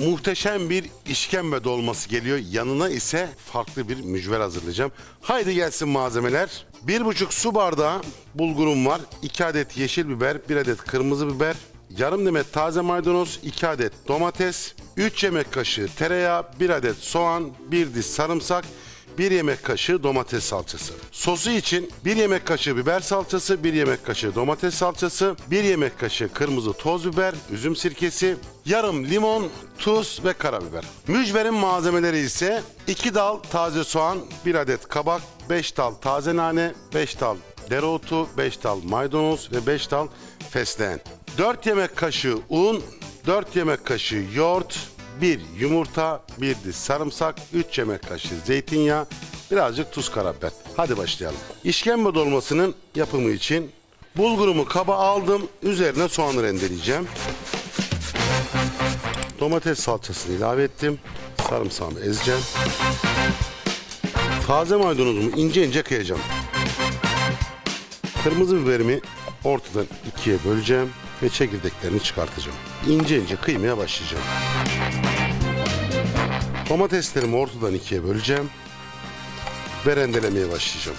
muhteşem bir işkembe dolması geliyor. Yanına ise farklı bir mücver hazırlayacağım. Haydi gelsin malzemeler. Bir buçuk su bardağı bulgurum var. 2 adet yeşil biber, 1 adet kırmızı biber, yarım demet taze maydanoz, 2 adet domates, 3 yemek kaşığı tereyağı, 1 adet soğan, 1 diş sarımsak, 1 yemek kaşığı domates salçası. Sosu için 1 yemek kaşığı biber salçası, 1 yemek kaşığı domates salçası, 1 yemek kaşığı kırmızı toz biber, üzüm sirkesi, yarım limon, tuz ve karabiber. Mücverin malzemeleri ise 2 dal taze soğan, 1 adet kabak, 5 dal taze nane, 5 dal dereotu, 5 dal maydanoz ve 5 dal fesleğen. 4 yemek kaşığı un, 4 yemek kaşığı yoğurt, 1 yumurta, 1 diş sarımsak, 3 yemek kaşığı zeytinyağı, birazcık tuz karabiber. Hadi başlayalım. İşkembe dolmasının yapımı için bulgurumu kaba aldım. Üzerine soğanı rendeleyeceğim. Domates salçasını ilave ettim. Sarımsağımı ezeceğim. Taze maydanozumu ince ince kıyacağım. Kırmızı biberimi ortadan ikiye böleceğim ve çekirdeklerini çıkartacağım. İnce ince kıymaya başlayacağım. Domateslerimi ortadan ikiye böleceğim ve rendelemeye başlayacağım.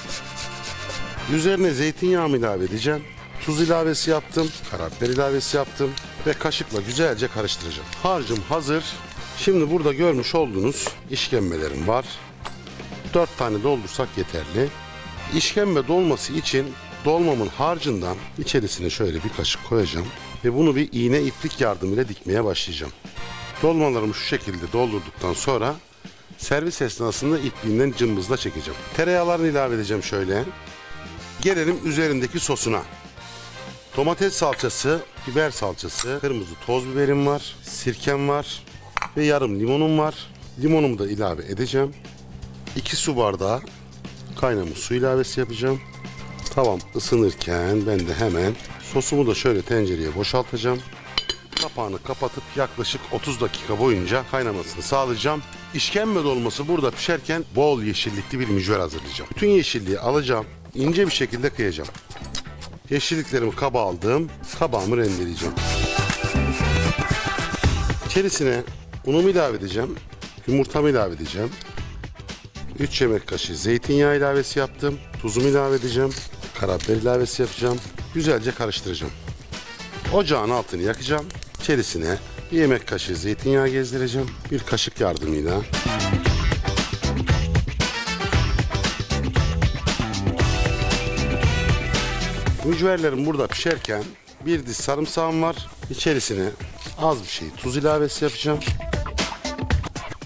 Üzerine zeytinyağımı ilave edeceğim. Tuz ilavesi yaptım, karabiber ilavesi yaptım ve kaşıkla güzelce karıştıracağım. Harcım hazır. Şimdi burada görmüş olduğunuz işkembelerim var. 4 tane doldursak yeterli. İşkembe dolması için dolmamın harcından içerisine şöyle bir kaşık koyacağım ve bunu bir iğne iplik yardımıyla dikmeye başlayacağım. Dolmalarımı şu şekilde doldurduktan sonra servis esnasında ipliğinden cımbızla çekeceğim. Tereyağlarını ilave edeceğim şöyle. Gelelim üzerindeki sosuna. Domates salçası, biber salçası, kırmızı toz biberim var, sirkem var ve yarım limonum var. Limonumu da ilave edeceğim. 2 su bardağı kaynamış su ilavesi yapacağım. Tavam ısınırken ben de hemen sosumu da şöyle tencereye boşaltacağım. Kapağını kapatıp yaklaşık 30 dakika boyunca kaynamasını sağlayacağım. İşkembe dolması burada pişerken bol yeşillikli bir mücver hazırlayacağım. Bütün yeşilliği alacağım, ince bir şekilde kıyacağım. Yeşilliklerimi kaba aldım, kabağımı rendeleyeceğim. İçerisine unumu ilave edeceğim, yumurtamı ilave edeceğim. 3 yemek kaşığı zeytinyağı ilavesi yaptım. Tuzumu ilave edeceğim. Karabiber ilavesi yapacağım. Güzelce karıştıracağım. Ocağın altını yakacağım. İçerisine bir yemek kaşığı zeytinyağı gezdireceğim. Bir kaşık yardımıyla. Mücverlerim burada pişerken bir diş sarımsağım var. İçerisine az bir şey tuz ilavesi yapacağım.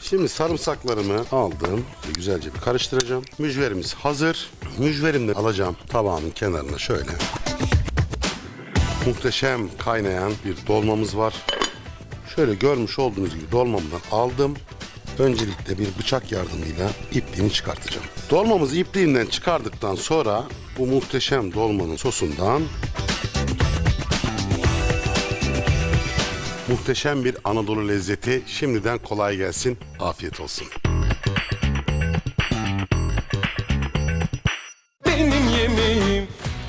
Şimdi sarımsaklarımı aldım güzelce bir karıştıracağım. Mücverimiz hazır. Mücverimle alacağım tabağımın kenarına şöyle. Muhteşem kaynayan bir dolmamız var. Şöyle görmüş olduğunuz gibi dolmamdan aldım. Öncelikle bir bıçak yardımıyla ipliğini çıkartacağım. Dolmamızı ipliğinden çıkardıktan sonra bu muhteşem dolmanın sosundan Muhteşem bir Anadolu lezzeti. Şimdiden kolay gelsin. Afiyet olsun.